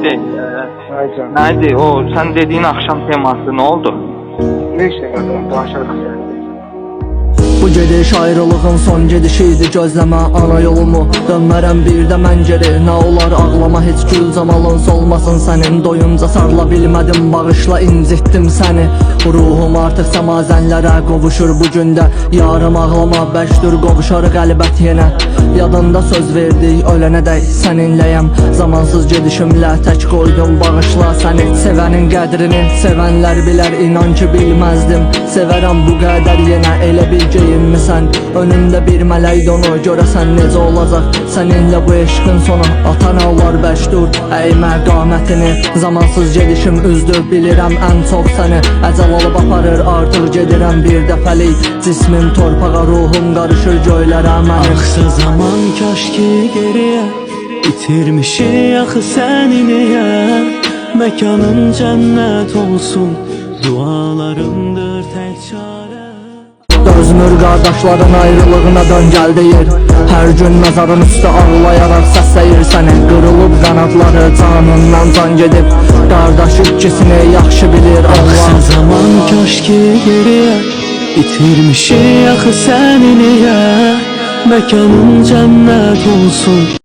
Mehdi. Aycan. Nerede o sen dediğin akşam teması ne oldu? Ne işe yaradın? Daha şarkı Bu gediş ayrılığın son gedişiydi gözləmə ana yolumu Dönmərəm bir də mən geri Nə olar ağlama heç gül camalın solmasın sənin Doyunca sarla bilmədim bağışla incitdim səni Ruhum artıq səmazənlərə qovuşur bu gündə Yarım ağlama bəşdir qovuşar qəlbət yenə Yadında söz verdik ölənədək səninləyəm Zamansız gedişimlə tək qoydum bağışla səni Sevənin qədrini sevənlər bilər inan ki bilməzdim. Sevərəm bu qədər yenə elə bil geyinmisən Önümdə bir mələk donu görəsən necə olacaq Səninlə bu eşqin sonu atan olar bəşdur Əymə qamətini zamansız gedişim üzdür. Bilirəm ən çox səni əcəl olub aparır artıq gedirəm bir dəfəlik Cismim torpağa ruhum qarışır göylərə mənim Aksa zaman kaş ki geriye. Bitirmişi axı səni niyə Mekanın cennet olsun Dualarımdır Dözmür qardaşların ayrılığına dön gəl deyir Hər gün məzarın üstü ağlayaraq səsləyir səni Qırılıb qanadları canından can gedib Qardaş ikisini yaxşı bilir. Allah. Aksa zaman kaş ki geriye Bitirmişi axı səni niyə Mekanın cennet olsun